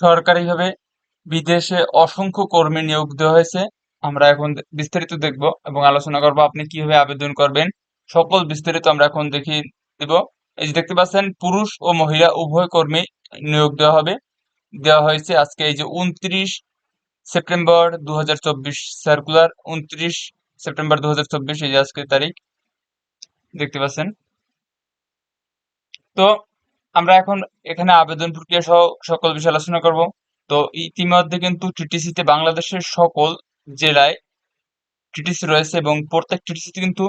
সরকারিভাবে বিদেশে অসংখ্য কর্মী নিয়োগ দেওয়া হয়েছে। আমরা এখন বিস্তারিত দেখব এবং আলোচনা করব আপনি কীভাবে আবেদন করবেন। সকল বিস্তারিত আমরা এখন দেখিয়ে দেব। এই যে দেখতে পাচ্ছেন, পুরুষ ও মহিলা উভয় কর্মী নিয়োগ দেওয়া হবে। দেওয়া হয়েছে আজকে এই যে উনত্রিশ সেপ্টেম্বর দু হাজার চব্বিশ সার্কুলার উনত্রিশ সেপ্টেম্বর দু হাজার চব্বিশ, এই যে আজকের তারিখ। দেখতে পাচ্ছেন। তো আমরা এখন এখানে আবেদন প্রক্রিয়া সহ সকল বিষয় আলোচনা করব। তো ইতিমধ্যে কিন্তু টিটিসিতে বাংলাদেশের সকল জেলায় টিটিসি রয়েছে এবং প্রত্যেক টিটিসিতে কিন্তু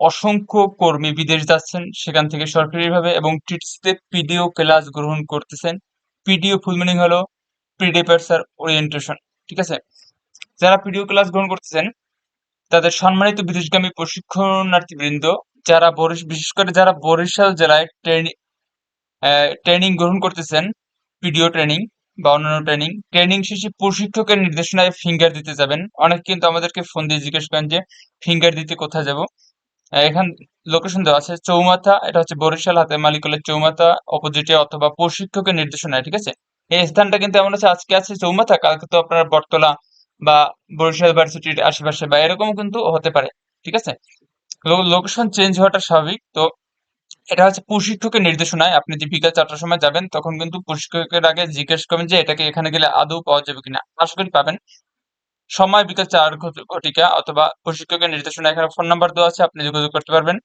অসংখ্য কর্মী বিদেশ যাচ্ছেন সেখান থেকে সরকারিভাবে এবং টিটিসিতে পিডিও ক্লাস গ্রহণ করতেছেন। পিডিও ফুল মিনিং হলো প্রিডেপার্সার ওরিয়েন্টেশন ঠিক আছে? যারা পিডিও ক্লাস গ্রহণ করতেছেন, তাদের সম্মানিত বিদেশগামী প্রশিক্ষণার্থীবৃন্দ, যারা বিশেষ করে যারা বরিশাল জেলায় ট্রেনিং ট্রেনিং গ্রহণ করতেছেন পিডিও ট্রেনিং বা অন্যান্য ট্রেনিং ট্রেনিং শেষে প্রশিক্ষকের নির্দেশনায় ফিঙ্গার দিতে যাবেন। অনেক কিন্তু আমাদেরকে ফোন দিয়ে জিজ্ঞেস করেন যে ফিঙ্গার দিতে কোথায় যাব? এখান লোকেশন দেওয়া আছে চৌমাথা, এটা হচ্ছে বরিশাল হাতে মালিকলের চৌমাথা অপোজিটে অথবা প্রশিক্ষকের নির্দেশনায়, ঠিক আছে? এই স্থানটা কিন্তু এমন আছে, আজকে আছে চৌমাথা, কালকে তো আপনার বটতলা বা বরিশাল ভার্সিটির আশেপাশে বা এরকম কিন্তু হতে পারে, ঠিক আছে? লোকেশন চেঞ্জ হওয়াটা স্বাভাবিক, তো এটা হচ্ছে প্রশিক্ষকের নির্দেশনায়। আপনি যে বিকাল চারটার সময় যাবেন, তখন কিন্তু প্রশিক্ষকের আগে জিজ্ঞেস করবেন যে, এটাকে এখানে গেলে আদৌ পাওয়া যাবে কিনা? আশা করি পাবেন। সময় বিকাল চার ঘটিকা অথবা প্রশিক্ষকের নির্দেশনা এখানে ফোন নাম্বার দেওয়া আছে, আপনি যোগাযোগ করতে পারবেন।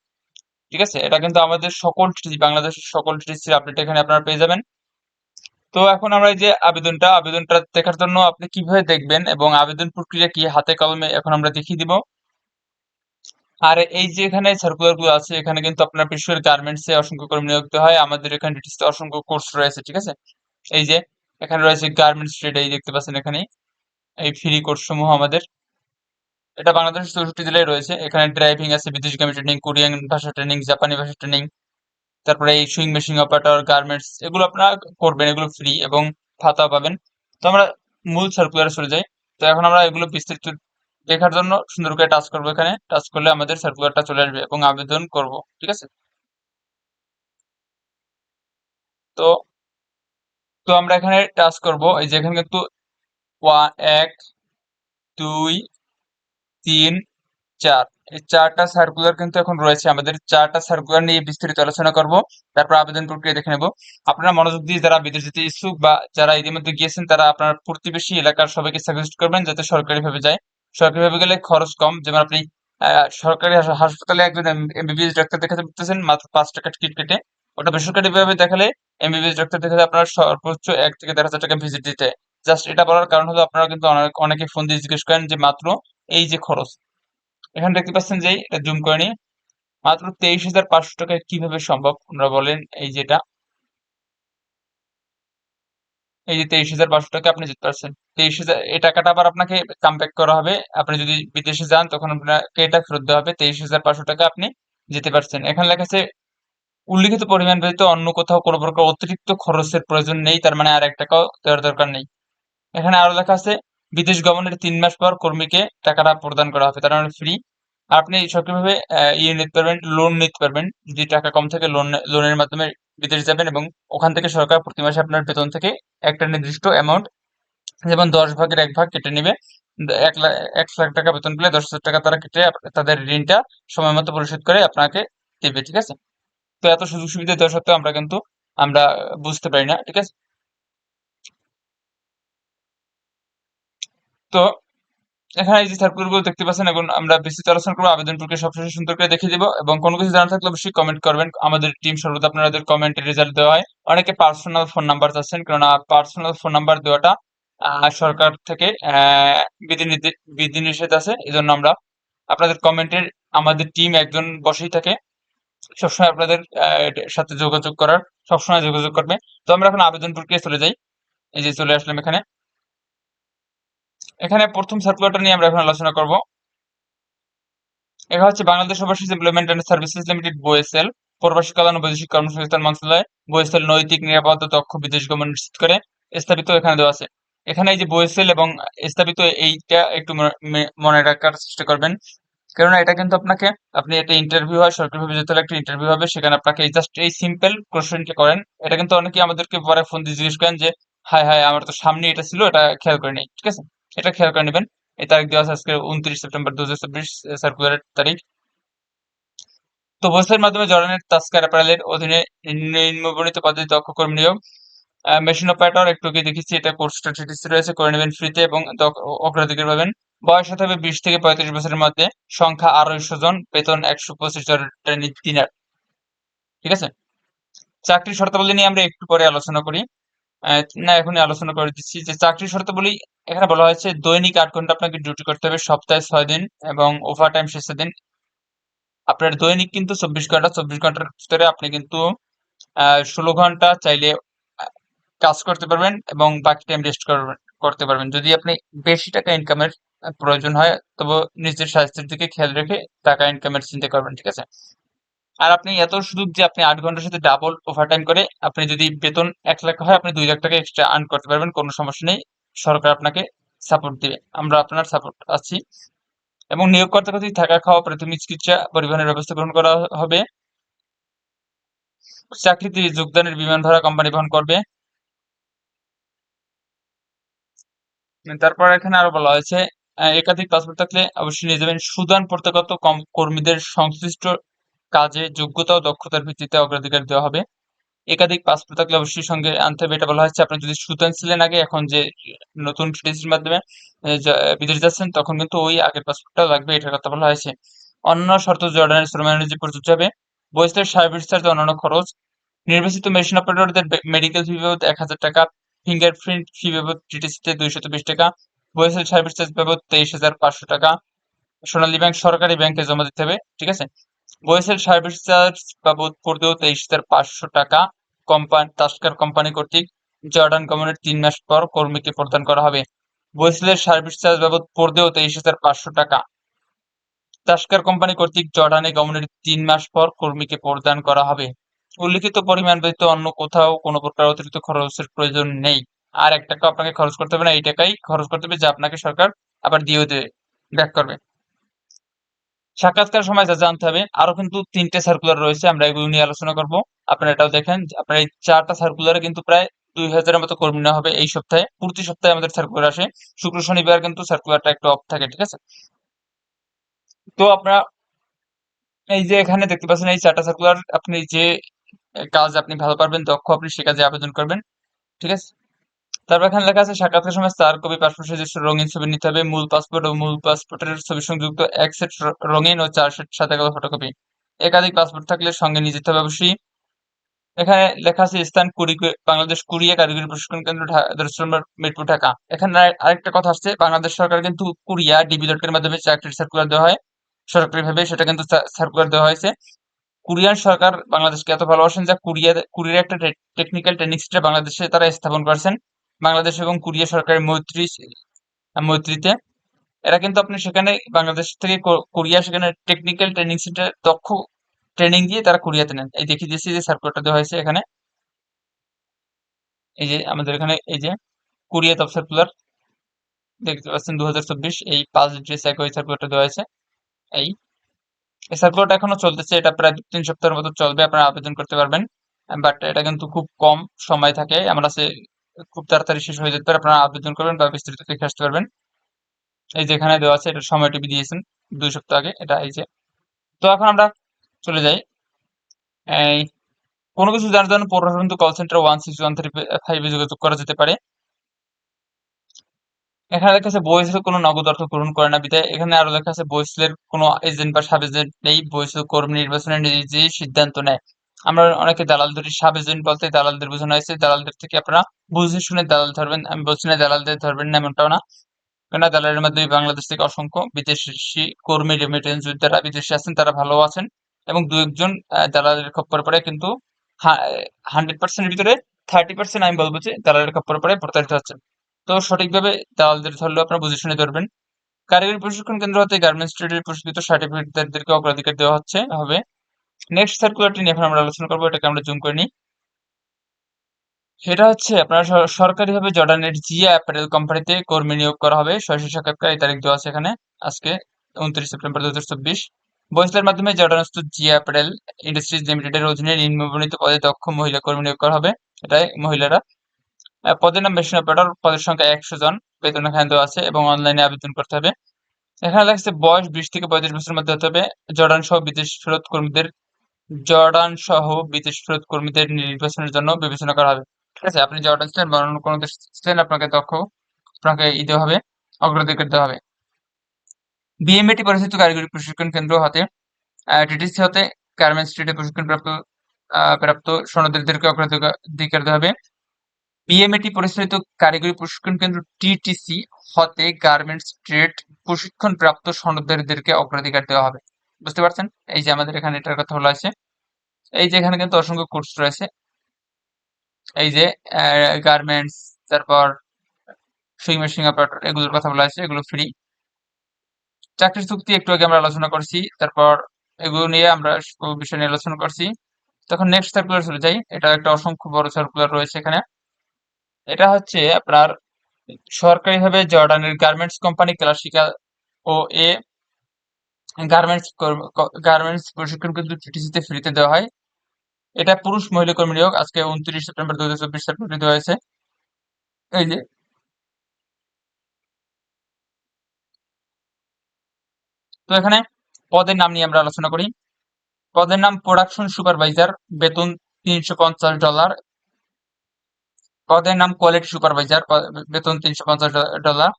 ঠিক আছে? এটা কিন্তু আমাদের সকল বাংলাদেশের সকল টিসির আপডেট এখানে আপনারা পেয়ে যাবেন। তো এখন আমরা এই যে আবেদনটা আবেদনটা দেখার জন্য আপনি কীভাবে দেখবেন এবং আবেদন প্রক্রিয়া কি, হাতে কলমে এখন আমরা দেখিয়ে দিব। আর এই যে এখানে সার্কুলারগুলো আছে, এখানে কিন্তু আপনার করে গার্মেন্টস এ অসংখ্য কর্মী নিয়োগ হয়। আমাদের এখানে ডিটিসিতে অসংখ্য কোর্স রয়েছে, ঠিক আছে? এই যে, এখানে রয়েছে গার্মেন্টস ট্রেড এই দেখতে পাচ্ছেন এখানে এই ফ্রি কোর্স সমূহ আমাদের। এটা বাংলাদেশের চৌষট্টি জেলায় রয়েছে। এখানে ড্রাইভিং আছে বিদেশগামী ট্রেনিং কোরিয়ান ভাষা ট্রেনিং জাপানি ভাষা ট্রেনিং তারপরে এই সুইং মেশিন অপারেটর গার্মেন্টস এগুলো আপনারা করবেন, এগুলো ফ্রি এবং ভাতা পাবেন। তো আমরা মূল সার্কুলারে চলে যাই। তো এখন আমরা এগুলো বিস্তারিত দেখার জন্য সুন্দর করে টাচ করব এখানে। টাচ করলে আমাদের সার্কুলারটা চলে আসবে এবং আবেদন করব, ঠিক আছে? তো তো আমরা এখানে টাচ করব। এই যে এখানে কিন্তু এক, দুই, তিন, চার। এই চারটা সার্কুলার কিন্তু এখন রয়েছে। আমাদের চারটা সার্কুলার নিয়ে বিস্তারিত আলোচনা করব। তারপর আবেদন প্রক্রিয়া দেখে নেব। আপনারা মনোযোগ দিয়ে যারা বিদেশ যেতে ইচ্ছুক বা যারা ইতিমধ্যে গিয়েছেন, তারা আপনার প্রতিবেশী এলাকার সবাইকে সাজেস্ট করবেন যাতে সরকারিভাবে যায়। সরকারিভাবে গেলে খরচ কম। যেমন আপনি সরকারি হাসপাতালে একজন এমবিবিএস ডাক্তার দেখাতে পারতেছেন, মাত্র পাঁচ টাকা টিকিট কেটে। ওটা বেসরকারি ভাবে দেখালে এমবিবিএস ডাক্তার দেখালে আপনার সর্বোচ্চ এক থেকে দেড় হাজার টাকা ভিজিট দিতে। জাস্ট এটা বলার কারণ হলো আপনারা কিন্তু অনেক ফোন দিয়ে জিজ্ঞেস করেন যে, মাত্র এই যে খরচ? এখানে দেখতে পাচ্ছেন যে, এটা জুম করে নিয়ে, মাত্র তেইশ হাজার পাঁচশো টাকায় কীভাবে সম্ভব? আপনারা বলেন এই যেটা এই যে তেইশ হাজার পাঁচশো টাকা আপনি যেতে পারছেন। তেইশ হাজার, এই টাকাটা আবার আপনাকে কাম ব্যাক করা হবে। আপনি যদি বিদেশে যান, তখন আপনাকে এটা ফেরত দেওয়া হবে। তেইশ হাজার পাঁচশো টাকা আপনি যেতে পারছেন। এখানে লেখা আছে, উল্লিখিত পরিমাণ ব্যতীত অন্য কোথাও কোনো প্রকার অতিরিক্ত খরচের প্রয়োজন নেই। তার মানে আর এক টাকাও দেওয়ার দরকার নেই। এখানে আরও লেখা আছে, বিদেশ গমনের তিন মাস পর কর্মীকে টাকাটা প্রদান করা হবে। তার মানে ফ্রি আপনি সক্রিয়ভাবে ইয়ে নিতে পারবেন লোন নিতে পারবেন। যদি টাকা কম থাকে লোন লোনের মাধ্যমে বিদেশ যাবেন এবং ওখান থেকে সরকার প্রতি মাসে আপনার বেতন থেকে একটা নির্দিষ্ট অ্যামাউন্ট যেমন দশ ভাগের এক ভাগ কেটে নেবে। এক লাখ এক লাখ টাকা বেতন পেলে দশ হাজার টাকা তারা কেটে তাদের ঋণটা সময় মতো পরিশোধ করে আপনাকে দেবে, ঠিক আছে? তো এত সুযোগ সুবিধা দেওয়া সত্ত্বেও আমরা কিন্তু, আমরা বুঝতে পারি না, ঠিক আছে? তো এখানে যে সার্কুলারগুলো দেখতে পাচ্ছেন, এখন আমরা বিস্তৃত আলোচনা করব। আবেদন প্রক্রিয়া সবশেষে সুন্দর করে দেখিয়ে দিব এবং কোনো কিছু জানা থাকলে অবশ্যই কমেন্ট করবেন। আমাদের টিম সর্বদা আপনাদের কমেন্টের রেজাল্ট দেওয়া হয়। অনেকে পার্সোনাল ফোন নাম্বার চাচ্ছেন, কেননা পার্সোনাল ফোন নাম্বার দেওয়াটা সরকার থেকে বিধি নিষেধ আছে। এই জন্য আমরা আপনাদের কমেন্টের আমাদের টিম একজন বসেই থাকে। সবসময় আপনাদের সাথে যোগাযোগ করার, সবসময় যোগাযোগ করবে। তো আমরা এখন আবেদন প্রক্রিয়া চলে যাই। এই যে চলে আসলাম এখানে। এখানে প্রথম সার্কুলারটা নিয়ে আমরা এখন আলোচনা করব। এটা হচ্ছে Bangladesh overseas employment and services limited BOESL প্রবাসী কল্যাণ ও বৈদেশিক কর্মসংস্থান মন্ত্রণালয় বোয়েসেল নৈতিক নিরাপদ দক্ষ বিদেশ গমন নিশ্চিত করে স্থাপিত এখানে দেওয়া আছে। এখানে এই যে বোয়েসেল এবং স্থাপিত এইটা একটু মনে রাখার চেষ্টা করবেন। কেননা এটা কিন্তু আপনাকে, আপনি একটা ইন্টারভিউ হয়, সরকারিভাবে যেতে হলে একটা ইন্টারভিউ হবে, সেখানে আপনাকে জাস্ট এই সিম্পল কোশ্চেনটা করেন। এটা কিন্তু অনেকে আমাদেরকে পরে ফোন দিয়ে জিজ্ঞেস করেন যে হাই হাই আমার তো সামনে এটা ছিল, এটা খেয়াল করে নেই ঠিক আছে? এটা খেয়াল করে নেবেন। এই তারিখ দেওয়া আছে আজকে উনত্রিশ সেপ্টেম্বর দু হাজার চব্বিশ সার্কুলারের তারিখ। তো বসের মাধ্যমে জর্ডানের তাস্কার অ্যাপারেলের অধীনে নিম্নবর্ণিত পদ্ধতি দক্ষ কর্মী নিয়োগ মেশিন অপারেটর একটু কি দেখেছি এটা কোর্সটা রয়েছে, করে নেবেন ফ্রিতে এবং অগ্রাধিকার পাবেন। বয়স হতে হবে বিশ থেকে পঁয়ত্রিশ বছরের মধ্যে, সংখ্যা আড়াইশো জন, বেতন একশো পঁচিশ দিনার ঠিক আছে? চাকরির শর্তাবলী নিয়ে আমরা একটু পরে আলোচনা করি। না, এখনই আলোচনা করে দিচ্ছি যে চাকরির শর্তাবলী এখানে বলা হয়েছে দৈনিক আট ঘণ্টা আপনাকে ডিউটি করতে হবে, সপ্তাহে ছয় দিন এবং ওভার টাইম শেষের দিন। আপনার দৈনিক কিন্তু চব্বিশ ঘণ্টা, চব্বিশ ঘণ্টার ভিতরে আপনি কিন্তু ষোলো ঘণ্টা চাইলে কাজ করতে পারবেন এবং বাকি টাইম রেস্ট করতে পারবেন। যদি আপনি বেশি টাকা ইনকামের প্রয়োজন হয়, তবে নিজের স্বাস্থ্যের দিকে খেয়াল রেখে টাকা ইনকামের চিন্তা করবেন, ঠিক আছে? আর আপনি এত সুযোগ যে আপনি আট ঘণ্টার সাথে ডাবল ওভারটাইম করে আপনি যদি বেতন এক লাখ হয়, আপনি দুই লাখ টাকা এক্সট্রা আর্ন করতে পারবেন, কোনো সমস্যা নেই। সরকার আপনাকে সাপোর্ট দিবে। আমরা আপনার সাপোর্ট আছি। এবং নিয়োগকর্তা কর্তৃক থাকা খাওয়া প্রাথমিক চিকিৎসা, পরিবহনের ব্যবস্থা গ্রহণ করা হবে। চাকরিতে যোগদানের বিমান ভাড়া কোম্পানি বহন করবে। তারপর এখানে আরও বলা হয়েছে একাধিক পাসপোর্ট থাকলে অবশ্যই নিয়ে যাবেন। সুদান প্রত্যাগত কর্মীদের সংশ্লিষ্ট কাজে যোগ্যতা ও দক্ষতার ভিত্তিতে অগ্রাধিকার দেওয়া হবে। একাধিক পাসপোর্ট থাকলে অবশ্যই সঙ্গে আনতে হবে এটা বলা হচ্ছে আপনি যদি সুদান ছিলেন আগে, এখন যে নতুন টিটিসির মাধ্যমে বিদেশ যাচ্ছেন, তখন কিন্তু ওই আগের পাসপোর্টটা লাগবে, এটার কথা বলা হয়েছে। অন্য শর্ত জর্ডানের শ্রমানুযায়ী প্রযোজ্য হবে, বয়সের সার্ভিস চার্জ অন্যান্য খরচ, নির্বাচিত মেশিন অপারেটরদের মেডিকেল ফি বাবদ এক হাজার টাকা ফিঙ্গারপ্রিন্ট ফি বাবদ টিটিসিতে দুইশত বিশ টাকা, বয়সের সার্ভিস চার্জ বাবদ তেইশ হাজার পাঁচশো টাকা। সোনালী ব্যাংক সরকারি ব্যাংকে জমা দিতে হবে, ঠিক আছে? বয়সের সার্ভিস চার্জ বাবদ পড়তেও তেইশ হাজার পাঁচশো টাকা কোম্পানি তাস্কার কোম্পানি কর্তৃক জর্ডান গমনের তিন মাস পর কর্মীকে প্রদান করা হবে। বয়সের সার্ভিস চার্জ বাবদ পড়তেও তেইশ হাজার পাঁচশো টাকা। তাস্কার কোম্পানি কর্তৃক জর্ডানে গমনের তিন মাস পর কর্মীকে প্রদান করা হবে। উল্লিখিত পরিমাণ ব্যতীত অন্য কোথাও কোনো প্রকার অতিরিক্ত খরচের প্রয়োজন নেই। আর এক টাকা আপনাকে খরচ করতে হবে না, এই টাকাই খরচ করতে হবে যা আপনাকে সরকার আবার দিয়েও দেবে, ব্যাক করবে। সাক্ষাৎকার সময় যা জানতে হবে, আরও কিন্তু তিনটে সার্কুলার রয়েছে, আমরা এগুলো নিয়ে আলোচনা করব। আপনারা এটাও দেখেন, আপনার এই চারটা সার্কুলারে কিন্তু প্রায় দুই হাজারের মতো কর্মী নেওয়া হবে এই সপ্তাহে। প্রতি সপ্তাহে আমাদের সার্কুলার আসে। শুক্র, শনিবার কিন্তু সার্কুলারটা একটু অফ থাকে, ঠিক আছে? তো আপনারা এই যে এখানে দেখতে পাচ্ছেন, এই চারটা সার্কুলার আপনি যে কাজ আপনি ভালো পারবেন, দক্ষ আপনি সে কাজে আবেদন করবেন, ঠিক আছে? তারপর এখানে লেখা আছে সাক্ষাৎকার সময় চার কপি, পাসপোর্ট সাইজের রঙিন ছবি নিতে হবে। মূল পাসপোর্ট ও মূল পাসপোর্টের ছবি সংযুক্ত এক সেট রঙিন ও চার সেট সাথে গেল ফটোকপি। একাধিক পাসপোর্ট থাকলে সঙ্গে নিয়ে যেতে হবে অবশ্যই। এখানে লেখা আছে, স্থান, কুড়ি বাংলাদেশ কুড়িয়া কারিগরি প্রশিক্ষণ কেন্দ্র মিরপুর, ঢাকা। এখানে আরেকটা কথা আসছে, বাংলাদেশ সরকার কিন্তু কুড়িয়া ডিবি ডটের মাধ্যমে চাকরির সার্কুলার দেওয়া হয়। সরকারিভাবে সেটা কিন্তু সার্কুলার দেওয়া হয়েছে। কোরিয়ান সরকার বাংলাদেশকে এত ভালোবাসেন যা কোরিয়া কোরিয়ার একটা টেকনিক্যাল ট্রেনিং সেন্টার বাংলাদেশে তারা স্থাপন করেছেন। বাংলাদেশ এবং কোরিয়া সরকারের মৈত্রী মৈত্রীতে। এরা কিন্তু আপনি সেখানে বাংলাদেশ থেকে কোরিয়া সেখানে টেকনিক্যাল ট্রেনিং সেন্টার দক্ষ ট্রেনিং দিয়ে তারা কোরিয়াতে নেন। এই দেখিয়ে দিয়েছি যে সার্কুলারটা দেওয়া হয়েছে এখানে। এই যে আমাদের এখানে, এই যে কোরিয়া তপ সার্কুলার দেখতে পাচ্ছেন দু হাজার চব্বিশ, এই পাঁচ ড্রেস এক ওই সার্কুলারটা দেওয়া হয়েছে। এই এই সার্কুলারটা এখনও চলতেছে, এটা প্রায় দু তিন সপ্তাহের মতো চলবে, আপনারা আবেদন করতে পারবেন। বাট এটা কিন্তু খুব কম সময় থাকে, আমরা খুব তাড়াতাড়ি শেষ হয়ে যেতে পারে। আপনারা আবেদন করবেন বা বিস্তারিত দেখে আসতে পারবেন। এই যে এখানে দেওয়া আছে, এটা সময় টিভি দিয়েছেন দুই সপ্তাহ আগে, এটা এই যে। তো এখন আমরা চলে যাই। এই কোনো কিছু জানার জন্য পৌরসভা call centre one six one three ফাইভে যোগাযোগ করা যেতে পারে। এখানে লেখা আছে বইসেল কোনো নগদ অর্থ গ্রহণ করে না, বিধায়। এখানে আরও লেখা আছে বইসেলের কোনো এজেন্ট বা সাব এজেন্ট নেই বইসেল কর্মী নির্বাচনে নিজে সিদ্ধান্ত নেয়। আমরা অনেকে দালাল ধরি সাব এজেন্ট বলতে দালালদের বোঝানো হয়েছে। দালালদের থেকে আপনারা বুঝে শুনে দালাল ধরবেন। আমি বলছি না দালালদের ধরবেন না, এমনটাও না। কেননা দালালের মাধ্যমে বাংলাদেশ থেকে অসংখ্য বিদেশি কর্মী রেমিটেন্স যারা বিদেশে আছেন, তারা ভালো আছেন এবং দু একজন দালালের খপ্পর পরে কিন্তু হান্ড্রেড পার্সেন্টের ভিতরে থার্টি পার্সেন্ট আমি বলব যে দালালের খপ্পর পরে প্রতারিত হচ্ছেন। তো সঠিকভাবে দালালদের ধরলেও আপনারা বুঝে শুনে ধরবেন। কারিগরি প্রশিক্ষণ কেন্দ্র হতে গার্মেন্টস ট্রেডের প্রশিক্ষিত সার্টিফিকেটদেরকে অগ্রাধিকার দেওয়া হচ্ছে, হবে নেক্সট সার্কুলারটি নিয়ে এখন আমরা আলোচনা করব, এটাকে আমরা জুম করে নিই। সেটা হচ্ছে আপনার সরকারিভাবে জর্ডানের জিয়া অ্যাপারেল কোম্পানিতে কর্মী নিয়োগ করা হবে। সরাসরি সাক্ষাৎকার এই তারিখ দেওয়া আছে এখানে, আজকে উনত্রিশ সেপ্টেম্বর দু হাজার মাধ্যমে জর্ডানস্থ জিয়া অ্যাপারেল ইন্ডাস্ট্রিজ লিমিটেডের অধীনে নিম্নবর্ণিত পদে দক্ষ মহিলা কর্মী নিয়োগ করা হবে, এটাই মহিলারা। পদের নাম মেশিন অপারেটর, পদের সংখ্যা একশো জন, বেতন এখানে দেওয়া আছে এবং অনলাইনে আবেদন করতে হবে। এখানে লেখছে বয়স বিশ থেকে পঁয়ত্রিশ বছরের মধ্যে হতে হবে। জর্ডান সহ বিদেশ ফেরত কর্মীদের জর্ডান সহ বিদেশ ফেরত কর্মীদের নির্বাচনের জন্য বিবেচনা করা হবে। ঠিক আছে, আপনি জর্ডান ছিলেন বা অন্য কোনো দেশ ছিলেন, আপনাকে দক্ষ, আপনাকে ই দেওয়া হবে, অগ্রাধিকার দেওয়া হবে। বিএমএটি পরিচিত কারিগরি প্রশিক্ষণ কেন্দ্র হতে টিটিসি হতে গার্মেন্টস ট্রেডে প্রশিক্ষণ প্রাপ্ত প্রাপ্ত সনদীদেরকে অগ্রাধিকার দেওয়া হবে। বিএমএটি পরিচালিত কারিগরি প্রশিক্ষণ কেন্দ্র টিটিসি হতে গার্মেন্টস ট্রেড প্রশিক্ষণ প্রাপ্ত সনদীদেরকে অগ্রাধিকার দেওয়া হবে। বুঝতে পারছেন? এই যে আমাদের এখানে এটার কথা বলা আছে এই যে এখানে কিন্তু অসংখ্য কোর্স রয়েছে। এই যে গার্মেন্টস তারপর সুইং মেশিন অপারেটর এগুলোর কথা বলা আছে এগুলো ফ্রি চাকরির চুক্তি একটু আগে আমরা আলোচনা করছি, তারপর এগুলো নিয়ে আমরা বিষয় নিয়ে আলোচনা করছি। তখন নেক্সট সার্কুলার চলে যাই। এটা একটা অসংখ্য বড় সার্কুলার রয়েছে এখানে। এটা হচ্ছে আপনার সরকারিভাবে জর্ডানের গার্মেন্টস কোম্পানি ক্লাসিক্যাল ও এ গার্মেন্টস গার্মেন্টস প্রশিক্ষণ কিন্তু টিটিসিতে ফ্রিতে দেওয়া হয়। এটা পুরুষ মহিলা কর্মী নিয়োগ, আজকে উনত্রিশ সেপ্টেম্বর দু হাজার চব্বিশ সার্কুলার দেওয়া হয়েছে। এই যে তো এখানে পদের নাম নিয়ে আমরা আলোচনা করি। পদের নাম প্রোডাকশন সুপারভাইজার বেতন তিনশো পঞ্চাশ ডলার পদের নাম কোয়ালিটি সুপারভাইজার বেতন তিনশো পঞ্চাশ ডলার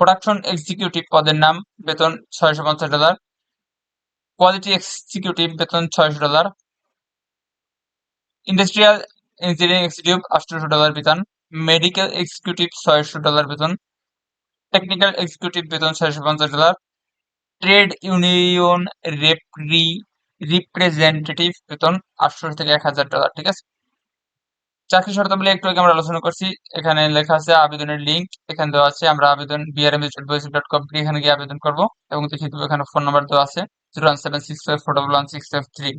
প্রোডাকশন এক্সিকিউটিভ পদের নাম বেতন ছয়শো পঞ্চাশ ডলার কোয়ালিটি এক্সিকিউটিভ বেতন ছয়শো ডলার ইন্ডাস্ট্রিয়াল ইঞ্জিনিয়ারিং এক্সিকিউটিভ আটশোশো ডলার বেতন মেডিকেল এক্সিকিউটিভ ছয়শো ডলার বেতন টেকনিক্যাল এক্সিকিউটিভ বেতন ছয়শো পঞ্চাশ ডলার ট্রেড ইউনিয়ন রেপ্রি রিপ্রেজেন্টেটিভ বেতন আটশো থেকে এক হাজার ডলার ঠিক আছে? চাকরি শর্তাবলী একটু আগে আমরা আলোচনা করছি। এখানে লেখা আছে আবেদনের লিঙ্ক এখানে দেওয়া আছে আমরা আবেদন বিআরএম ডট কম এখানে গিয়ে আবেদন করব এবং দেখে এখানে ফোন নাম্বার দেওয়া আছে zero one seven six five four double one six five three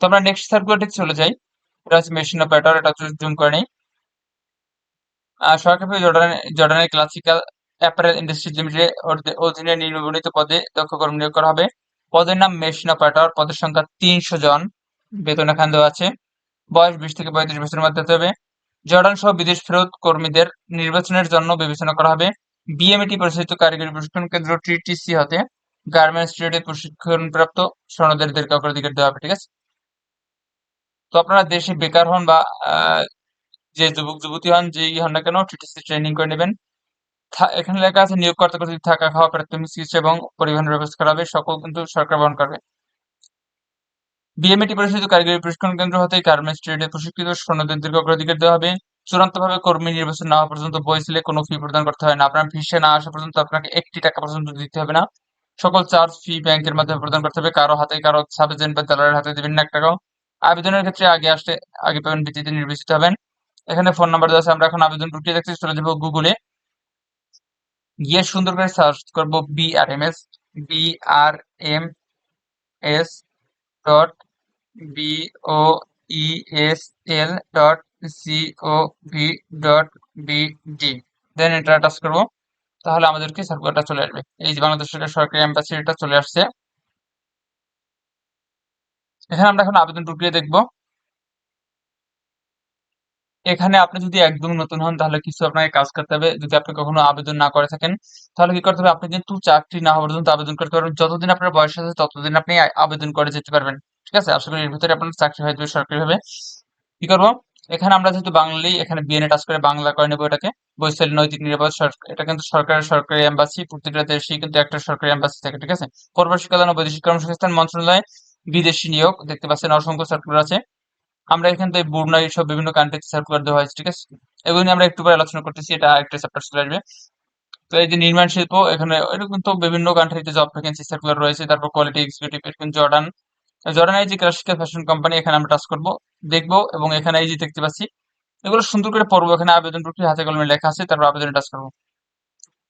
তো আমরা নেক্সট সার্কুলারটি চলে যাই। এটা হচ্ছে মেশিন অপারেটর এটা জুম করে নেই। সরকারি জর্ডানের জর্ডানের ক্লাসিক্যাল অ্যাপারেল ইন্ডাস্ট্রি লিমিটেড অধীনে নির্বাচিত পদে দক্ষ কর্মী নিয়োগ করা হবে। পদের নাম মেশিন অপারেটর পদের সংখ্যা তিনশো জন। বেতন এখানে দেওয়া আছে। বয়স বিশ থেকে পঁয়ত্রিশ বছরের মধ্যে হবে। জর্ডান সহ বিদেশ ফেরত কর্মীদের নির্বাচনের জন্য বিবেচনা করা হবে। বিএমএটি পরিচালিত কারিগরি প্রশিক্ষণ কেন্দ্র টিটিসি হতে গার্মেন্টস ট্রেডে প্রশিক্ষণপ্রাপ্ত সনদেরদেরকে অগ্রাধিকার দেওয়া হবে, ঠিক আছে? তো আপনারা দেশে বেকার হন বা যে যুবক যুবতী হন, যেই হন না কেন টিটিসি ট্রেনিং করে নেবেন। এখানে লেখা আছে, নিয়োগকর্তা কর্তৃক থাকা খাওয়া, প্রাথমিক চিকিৎসা এবং পরিবহনের ব্যবস্থা করা হবে। সকল কিন্তু সরকার বহন করবে। বিএমএটি পরিচালিত কারিগরি প্রশিক্ষণ কেন্দ্র হতে গার্মেন্টস ট্রেডে প্রশিক্ষিত সৈন্যদের অগ্রাধিকার দেওয়া হবে। চূড়ান্তভাবে কর্মী নির্বাচন না হওয়া পর্যন্ত বই সিলে কোনো ফি প্রদান করতে হয় না। আপনার ভিসা না আসা পর্যন্ত আপনাকে একটি টাকা পর্যন্ত দিতে হবে না। সকল চার্জ ফি ব্যাংকের মাধ্যমে প্রদান করতে হবে। কারও হাতে কারও সাব এজেন্ট বা দালালের হাতে দেবেন না এক টাকাও। আবেদনের ক্ষেত্রে আগে আসলে আগে পেমেন্ট ভিত্তিতে নির্বাচিত হবেন। এখানে ফোন নাম্বার দেওয়া আছে। আমরা এখন আবেদন প্রক্রিয়া দেখতে চলে যাব গুগলে গিয়ে সুন্দর করে সার্চ করব B R M S B R M S dot B O E S L dot C O V dot B D then এটা টাচ করব। তাহলে আমাদেরকে সার্কুলারটা চলে আসবে। এই যে বাংলাদেশ সরকারি এম্বাসি এটা চলে আসছে। এখানে আমরা এখন আবেদন প্রক্রিয়া দেখব। এখানে আপনি যদি একদম নতুন হন, তাহলে কিছু আপনাকে কাজ করতে হবে। যদি আপনি কখনো আবেদন না করে থাকেন, তাহলে কি করতে হবে? আপনি কিন্তু চাকরি না হওয়া পর্যন্ত আবেদন করতে পারবেন। যতদিন আপনার বয়স আছে, ততদিন আপনি আবেদন করে যেতে পারবেন। ঠিক আছে? আশা করি এর ভিতরে আপনার চাকরি হয়ে যাবে সরকারি ভাবে কি করব? এখানে আমরা যেহেতু বাঙালি, এখানে বিএনএ টাচ করে বাংলা করে নেব এটাকে। বৈশাল নৈতিক নিরাপদ এটা কিন্তু সরকারের সরকারি এম্বাসি প্রতিটা দেশেই কিন্তু একটা সরকারি এম্বাসি থাকে, ঠিক আছে? প্রবাসী কল্যাণ ও বৈদেশিক কর্মসংস্থান মন্ত্রণালয় বিদেশি নিয়োগ, দেখতে পাচ্ছেন অসংখ্য সার্কুলার আছে। আমরা এখান থেকে বুর্নাই সব বিভিন্ন কান্ট্রিতে সার্কুলার দেওয়া হয়েছে, ঠিক আছে? এগুলো আমরা একটু পরে আলোচনা করতেছি, এটা একটা চ্যাপ্টার চলে আসবে। তো এই যে নির্মাণ শিল্প, এখানে এরকম তো বিভিন্ন কান্ট্রিতে জব ভ্যাকেন্সি সার্কুলার রয়েছে, তারপর কোয়ালিটি এক্সিকিউটিভ এরকম জর্ডান। জর্ডান এই যে ক্লাসিক্যাল ফ্যাশন কোম্পানি এখানে আমরা টাচ করব, দেখব, এবং এখানে এই যে দেখতে পাচ্ছি, এগুলো সুন্দর করে পড়ব। এখানে আবেদন প্রক্রিয়া হাতে কলমে লেখা আছে, তারপর আবেদনে টাচ করব।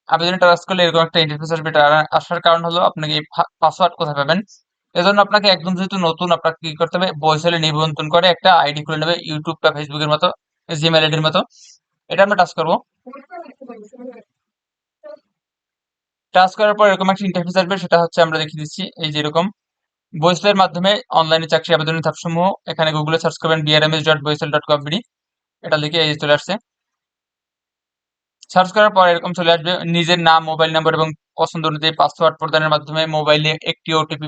আবেদনে টাচ করলে এরকম একটা ইন্টারফেস আসবে আসার কারণ হলো আপনাকে পাসওয়ার্ড কোথায় পাবেন? এজন্য আপনাকে একদম যেহেতু নতুন, আপনাকে কি করতে হবে? বইসেলে নিবন্ধন করে একটা আইডি খুলে নেবে ইউটিউব বা ফেসবুকের মতো জিমেল আইডির মতো। এটা আমরা টাচ করব। টাচ করার পর এরকম একটা ইন্টারফেস আসবে, সেটা হচ্ছে আমরা দেখিয়ে দিচ্ছি, এই যে এরকম। বইসেলের মাধ্যমে অনলাইনে চাকরি আবেদনের ধাপসমূহ, এখানে গুগলে সার্চ করবেন বিআরএমএস ডট বইসেল ডট কম এটা লিখে এই চলে আসছে। সার্চ করার পর এরকম চলে আসবে, নিজের নাম মোবাইল নাম্বার এবং পছন্দ অনুযায়ী পাসওয়ার্ড প্রদানের মাধ্যমে মোবাইলে একটি ওটিপি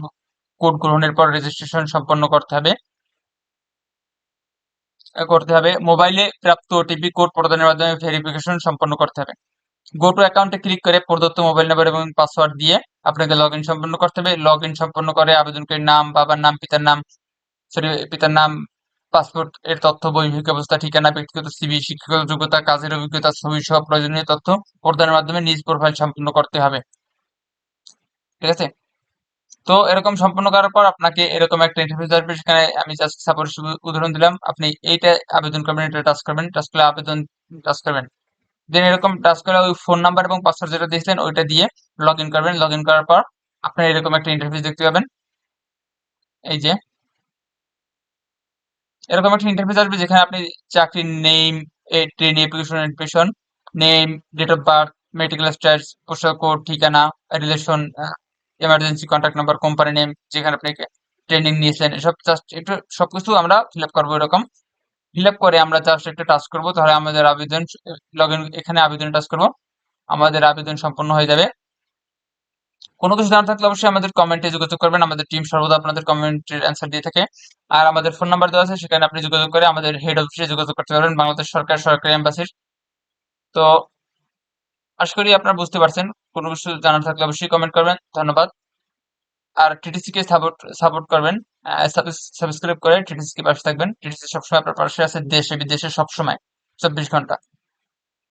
কোড গ্রহণের পর রেজিস্ট্রেশন সম্পন্ন করতে হবে। করতে হবে। মোবাইলে প্রাপ্ত ওটিপি কোড প্রদানের মাধ্যমে ভেরিফিকেশন সম্পন্ন করতে হবে। গো টু অ্যাকাউন্টে ক্লিক করে প্রদত্ত মোবাইল নাম্বার এবং পাসওয়ার্ড দিয়ে আপনাকে লগ সম্পন্ন করতে হবে। লগ সম্পন্ন করে আবেদনকারীর নাম, বাবার নাম, পিতার নাম সরি পিতার নাম পাসপোর্ট এর তথ্য, বৈবাহিক অবস্থা, ঠিকানা, ব্যক্তিগত সিবি শিক্ষাগত যোগ্যতা, কাজের অভিজ্ঞতা ছবি সহ প্রয়োজনীয় তথ্য প্রদানের মাধ্যমে নিজ প্রোফাইল সম্পন্ন করতে হবে। ঠিক আছে? তো এরকম সম্পূর্ণ করার পর আপনাকে এরকম একটা ইন্টারফেস আসবে সেখানে আমি জাস্ট সাপোজ উদাহরণ দিলাম, আপনি এইটা আবেদন করবেন এটা টাচ করবেন টাচ করলে আবেদন টাচ করবেন। দেন এরকম টাচ করে ওই ফোন নাম্বার এবং পাসওয়ার্ড যেটা দিয়েছিলেন, ওইটা দিয়ে লগ ইন করবেন। লগ ইন করার পর আপনার এরকম একটা ইন্টারফেস দেখতে পাবেন। এই যে। এরকম একটা ইন্টারফেস আসবে যেখানে আপনি চাকরির name train application information name date of birth medical status পোশাক কোড ঠিকানা relation emergency contact number company name যেখানে আপনি ট্রেনিং নিয়েছেন, এসব জাস্ট একটু সবকিছু আমরা ফিল আপ করব এরকম। ফিল আপ করে আমরা জাস্ট একটা টাচ করব, তাহলে আমাদের আবেদন লগ এখানে আবেদন টাচ করব। আমাদের আবেদন সম্পন্ন হয়ে যাবে। কোনো কিছু জানা থাকলে অবশ্যই আমাদের কমেন্টে যোগাযোগ করবেন, আমাদের টিম সর্বদা আপনাদের কমেন্টের অ্যান্সার দিয়ে থাকে। আর আমাদের ফোন নাম্বার দেওয়া আছে, সেখানে আপনি যোগাযোগ করে আমাদের হেড অফিসে যোগাযোগ করতে পারবেন, বাংলাদেশ সরকার সরকারি এম্বাসির তো আশা করি আপনারা বুঝতে পারছেন। কোনো কিছু জানার থাকলে অবশ্যই কমেন্ট করবেন। ধন্যবাদ। আর টিটিসি কে সাপোর্ট সাপোর্ট করবেন সাবস্ক্রাইব করে টিটিসি কে পাশে থাকবেন। টিটিসি সবসময় আপনার পাশে আছে দেশে, বিদেশে সবসময়। চব্বিশ ঘণ্টা।